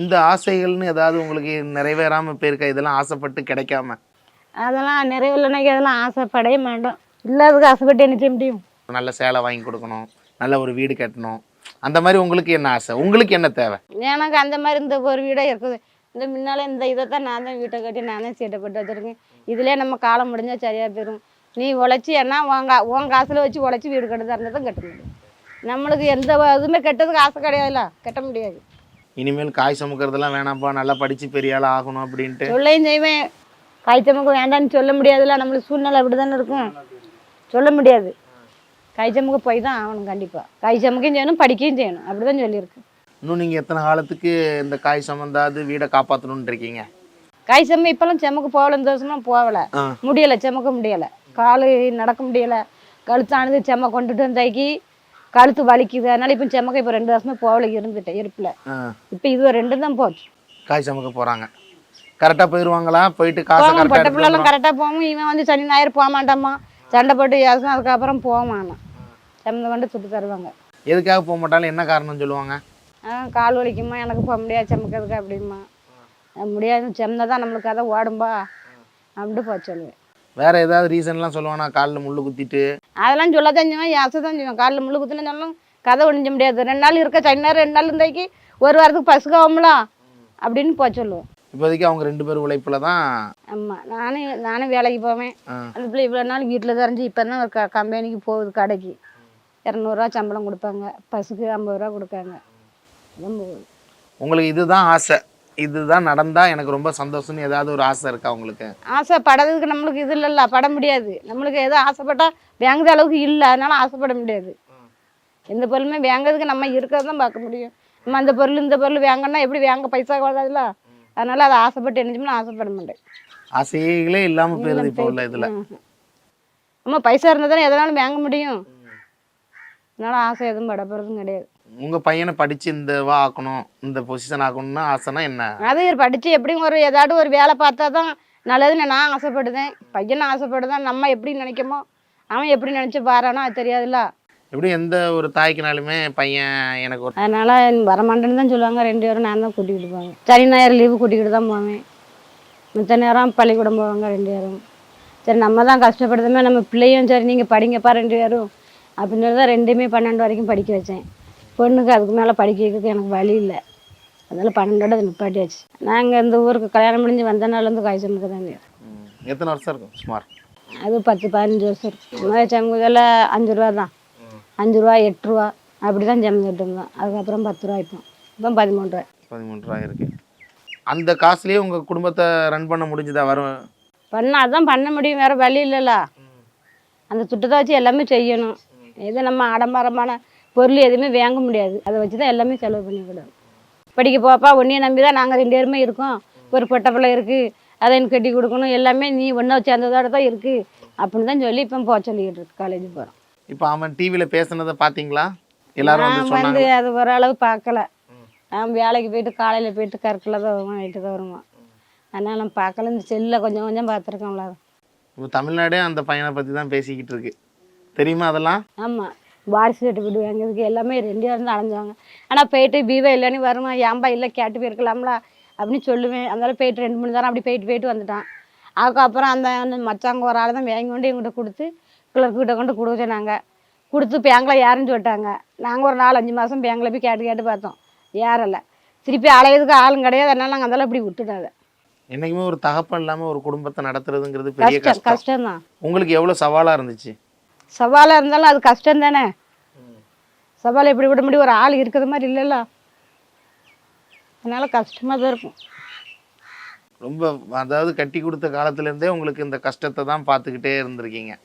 இந்த ஆசைகள்னு ஏதாவது உங்களுக்கு நிறைவேறாம போயிருக்கா? இதெல்லாம் ஆசைப்பட்டு கிடைக்காம. அதெல்லாம் நிறைவேறலைனாக்கி அதெல்லாம் ஆசைப்படவே மாட்டோம். இல்லாததுக்கு ஆசைப்பட்டு என்ன செய்ய முடியும்? நல்ல சேலை வாங்கி கொடுக்கணும் நல்ல ஒரு வீடு கட்டணும். அந்த மாதிரி உங்களுக்கு என்ன ஆசை? உங்களுக்கு என்ன தேவை? எனக்கு அந்த மாதிரி இந்த ஒரு வீடே இருக்குது. இந்த முன்னால இந்த இதை தான் நான் தான் வீட்டை கட்டி நான் தான் சீட்டை வச்சுருக்கேன். இதுலேயே நம்ம காலம் முடிஞ்சா சரியாக போயிடும் நீ உழைச்சி என்ன உன் கா உன் காசில் வச்சு உழைச்சி வீடு கட்டுறதா இருந்தால் தான் கட்ட முடியும். நம்மளுக்கு எந்த இதுவுமே கெட்டதுக்கு ஆசை கிடையாதுல்ல. கட்ட முடியாது. இனிமேல் காய் சுமக்கிறதெல்லாம் வேணாம்ப்பா நல்லா படிச்சு பெரிய ஆள் ஆகணும் அப்படின்ட்டு. சொல்லையும் செய்வேன். காய்ச்சமுக்கு வேண்டாம்னு சொல்ல முடியாதுல்ல நம்மளுக்கு சூழ்நிலை அப்படி தானே இருக்கும். சொல்ல முடியாது. காய்ச்சமுக்கு போய் தான் ஆகணும் கண்டிப்பாக காய்ச்சமுக்கும் செய்யணும் படிக்கவும் செய்யணும். அப்படி தான் சொல்லியிருக்கு. இன்னும் நீங்க எத்தனை காலத்துக்கு இந்த காய் சம்மந்தாது வீடை காப்பாற்றணும்னு இருக்கீங்க? காய் செம்ம இப்போல்லாம் செமக்கு போகல இந்த வருஷம்லாம் போகலை. முடியலை செமக்க முடியலை. காலு நடக்க முடியலை. கழுத்தானது செம்ம கொண்டுட்டு வந்தாக்கி கழுத்து வலிக்குது. அதனால இப்போ செமக்க இப்போ ரெண்டு வருஷமா போகல இருந்துட்டேன் இருப்பில். இப்போ இது ரெண்டு தான் போச்சு. காய் சமைக்க போறாங்க. கரெக்டா போயிருவாங்களா? போயிட்டு காசை பொட்டை பிள்ளைலாம். கரெக்டாக போவோம் இவன் வந்து சனி ஞாயிறு போக மாட்டாம்மா சண்டை போட்டு ஏசும் அதுக்கப்புறம் போவான் செம்மந்த கொண்டு சுட்டு தருவாங்க. எதுக்காக போக மாட்டாலும் என்ன காரணம் சொல்லுவாங்க? கால் வலிக்குமா? எனக்கு போக முடியாது செமக்கிறதுக்கு அப்படிமா. முடியாது செம்ம தான் நம்மளுக்கு அதை ஓடும்பா. அப்படின்ட்டு போக சொல்லுவேன். வேற ஏதாவது ரீசன்லாம் சொல்லுவானா? காலில் முள்ளு குத்திட்டு. அதெல்லாம் சொல்ல தான் செய்வேன் யாசை தான் செய்வேன். காலில் முள்ளு குத்துன்னு சொன்னாலும் கதை ஒழிஞ்ச முடியாது. ரெண்டு நாள் இருக்க சனி நேரம் ரெண்டு நாள் இருந்தாக்கி ஒரு வாரத்துக்கு பசுக்காகும்ல அப்படின்னு போக சொல்லுவோம். இப்போதைக்கு அவங்க ரெண்டு பேர் உழைப்புல தான் ஆமாம் நானும் நானும் வேலைக்கு போவேன். அந்த பிள்ளை இவ்வளோ நாள் வீட்டில் இருந்துச்சு இப்போ தான் ஒரு க கம்பெனிக்கு போகுது கடைக்கு. இரநூறுவா சம்பளம் கொடுப்பாங்க. பஸ்ஸுக்கு ஐம்பது ரூபா கொடுக்காங்க. போகுது உங்களுக்கு இதுதான் ஆசை. இதுதான் நடந்தா எனக்கு ரொம்ப சந்தோஷம்னு ஏதாவது ஒரு ஆசை இருக்கா உங்களுக்கு? ஆசைப்படறதுக்கு நம்மளுக்கு இது இல்லைல்ல பட முடியாது. நம்மளுக்கு எதோ ஆசைப்பட்டா வாங்குற அளவுக்கு இல்லை அதனால ஆசைப்பட முடியாது. எந்த பொருளுமே வாங்குறதுக்கு நம்ம இருக்கிறது தான் பார்க்க முடியும். நம்ம அந்த பொருள் இந்த பொருள் வாங்கினா எப்படி வாங்க? பைசா வராதுல்ல அதனால அதை ஆசைப்பட்டு என்னச்சுன்னா ஆசைப்பட மாட்டேன். ஆசைகளே இல்லாம போயிருது இப்போ உள்ள இதுல. நம்ம பைசா இருந்தால் தானே எதனாலும் வாங்க முடியும். அதனால ஆசை எதுவும் பட போகிறதும் கிடையாது. உங்க பையனை படிச்சு இந்த வா ஆக்கணும் இந்த பொசிஷன் ஆக்கணும்னா ஆசைனா என்ன? அது படித்து எப்படியும் ஒரு ஏதாட்டும் ஒரு வேலை பார்த்தா தான் நல்லதுன்னு நான் ஆசைப்படுதேன் பையனும் ஆசைப்படுதான் நம்ம எப்படி நினைக்கமோ அவன் எப்படி நினச்சி பாரானோ அது தெரியாதுல்ல. எப்படி எந்த ஒரு தாய்க்குனாலுமே பையன் எனக்கு ஒரு அதனால வரமாட்டேன்னு தான் சொல்லுவாங்க. ரெண்டு பேரும் நான் தான் கூட்டிகிட்டு போவேன். சனி ஞாயிறு லீவு கூட்டிகிட்டு தான் போவேன். மித்த நேரம் பள்ளிக்கூடம் போவாங்க ரெண்டு பேரும். சரி நம்ம தான் கஷ்டப்படுதுமே நம்ம பிள்ளையும் சரி நீங்கள் படிங்கப்பா ரெண்டு பேரும். அப்படின்னு தான் ரெண்டுமே பன்னெண்டு வரைக்கும் படிக்க வச்சேன். பொண்ணுக்கு அதுக்கு மேலே படிக்க வைக்கிறதுக்கு எனக்கு வழி இல்லை. அதனால பன்னெண்டோட அது நிப்பாட்டியாச்சு. நாங்கள் இந்த ஊருக்கு கல்யாணம் முடிஞ்சு வந்த நாள்லேருந்து காய்ச்சலுக்கு தாங்க எத்தனை வருஷம் இருக்கும்? சுமார். அது பத்து பதினஞ்சு வருஷம் இருக்கும். முதல்ல செம்புதில் அஞ்சு ரூபா தான். அஞ்சு ரூபா எட்டு ரூபா அப்படி தான் செம்புட்டு இருந்தோம். அதுக்கப்புறம் பத்து ரூபா இப்போ இப்போ பதிமூணு ரூபா. பதிமூணு ரூபாய் இருக்கு. அந்த காசுலயே உங்க குடும்பத்தை ரன் பண்ண முடிஞ்சுதா? வரும். பண்ண அதான் பண்ண முடியும். வேறு வழி இல்லைல்ல அந்த துட்டத்தை வச்சு எல்லாமே செய்யணும். எது நம்ம ஆடம்பரமான பொருள் எதுவுமே வாங்க முடியாது. அதை வச்சு தான் எல்லாமே செலவு பண்ணிக்கிடும் படிக்க போப்பா உன்னைய நம்பி தான் நாங்கள் ரெண்டு பேருமே இருக்கோம். ஒரு பொட்டை பிள்ளை இருக்குது அதை எனக்கு கட்டி கொடுக்கணும். எல்லாமே நீ ஒன்றா சேர்ந்ததோட தான் இருக்குது அப்படின்னு தான் சொல்லி இப்போ போக சொல்லிக்கிட்டு இருக்கு. காலேஜ் போகிறோம் இப்போ அவன் டிவியில பேசுனதை பாத்தீங்களா? எல்லாரும் வந்து அது ஓரளவு பார்க்கல. நான் வேலைக்கு போயிட்டு காலையில் போயிட்டு கற்கில் தான் வருவான் நைட்டு தான் வருவான் அதனால் நான் பார்க்கல. இந்த செல்லில் கொஞ்சம் கொஞ்சம் பார்த்துருக்கேன் அவ்வளோ இப்போ தமிழ்நாடே அந்த பையனை பத்தி தான் பேசிக்கிட்டு இருக்கு. தெரியுமா அதெல்லாம்? ஆமாம் வாரிசு சர்டிஃபிகேட் வாங்குறதுக்கு எல்லாமே ரெண்டு பேரும் தான் அலைஞ்சாங்க ஆனால் போயிட்டு பீவா இல்லைன்னு வருவான் ஏன்பா இல்லை? கேட்டு போயிருக்கலாம்ல அப்படின்னு சொல்லுவேன். அதனால போயிட்டு ரெண்டு மூணு தரம் அப்படி போயிட்டு போயிட்டு வந்துட்டான். அதுக்கப்புறம் அந்த அந்த மச்சாங்க ஒரு ஆள் தான் வாங்கி கொண்டு எங்கிட்ட கொடுத்து கிளர்க்கிட்ட கொண்டு கொடுக்க சொன்னாங்க கொடுத்து பேங்கில் யாருன்னு சொல்லிட்டாங்க. நாங்கள் ஒரு நாலு அஞ்சு மாதம் பேங்கில் போய் கேட்டு கேட்டு பார்த்தோம். ஏறலை திருப்பி அலையிறதுக்கு ஆளும் கிடையாது. அதனால நாங்கள் அதெல்லாம் இப்படி விட்டுட்டாங்க என்னைக்குமே ஒரு தகப்பன் இல்லாம ஒரு குடும்பத்தை நடத்துறதுங்கிறது பெரிய கஷ்டம் கஷ்டம். கஷ்டம்தான். உங்களுக்கு எவ்வளவு சவாலா இருந்துச்சு? சவாலாக இருந்தாலும் அது கஷ்டம் தானே சவாலை எப்படி விட முடியும்? ஒரு ஆள் இருக்கிற மாதிரி இல்லைல்ல? அதனால் கஷ்டமாக தான் இருக்கும். ரொம்ப அதாவது கட்டி கொடுத்த காலத்துலேருந்தே உங்களுக்கு இந்த கஷ்டத்தை தான் பார்த்துக்கிட்டே இருந்திருக்கீங்க.